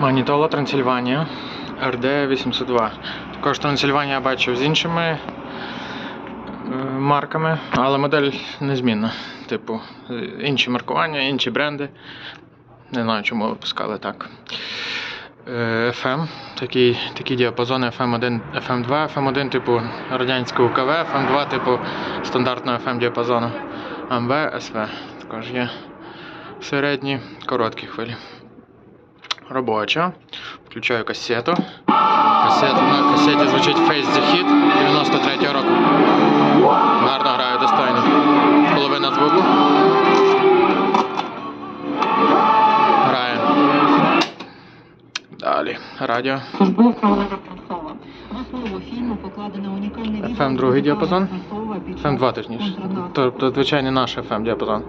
Манітола Трансильванія RD802. Також Трансильванія я бачив з іншими е, марками, але модель незмінна. Типу, е, інші маркування, інші бренди. Не знаю, чому випускали так. Е, FM, такий, такі діапазони FM1, FM2, FM1 типу радянського КВ, FM2 типу стандартного FM діапазону. МВ, СВ. Також є середні, короткі хвилі. Робоча. Включаю касету. Касет, на касеті звучить Face the Hit 93 року. Гарно грає достойно. Половина звуку. Грає. Далі. Радіо. FM другий діапазон? FM 2 точніше. Тобто звичайний наш FM діапазон.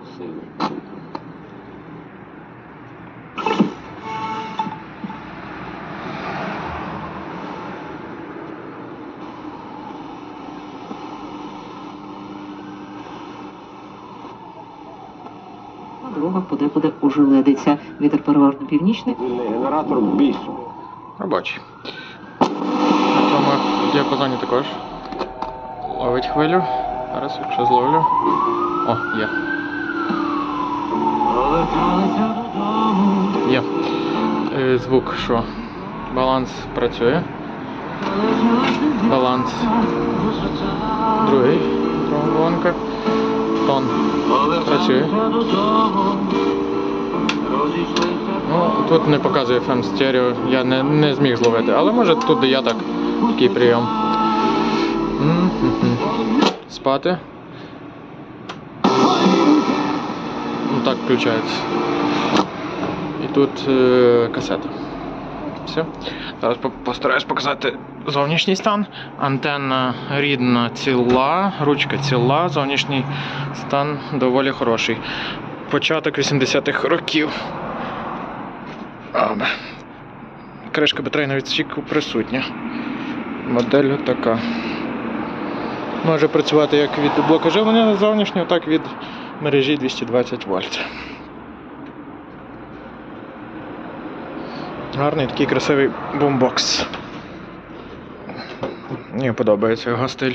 Україна. Дорога подекуди ожеледиться. Вітер переважно північний. Вільний генератор бісу. На цьому діапазоні також ловить хвилю. Зараз, якщо зловлю. О, є. Є. Звук що? Баланс працює. Баланс другий. Колонка. Тон працює. Ну, тут не показує FM стерео, я не, не зміг зловити, але може тут я так такий прийом. Спати. Ну так включається. Тут е, касета. Все. Зараз по- постараюсь показати зовнішній стан. Антенна рідна ціла, ручка ціла, зовнішній стан доволі хороший. Початок 80-х років. Кришка батарейного відсіку присутня. Модель така. Може працювати як від блока живлення зовнішнього, так і від мережі 220 вольт. Гарний такий красивий бумбокс. Мені подобається його стиль.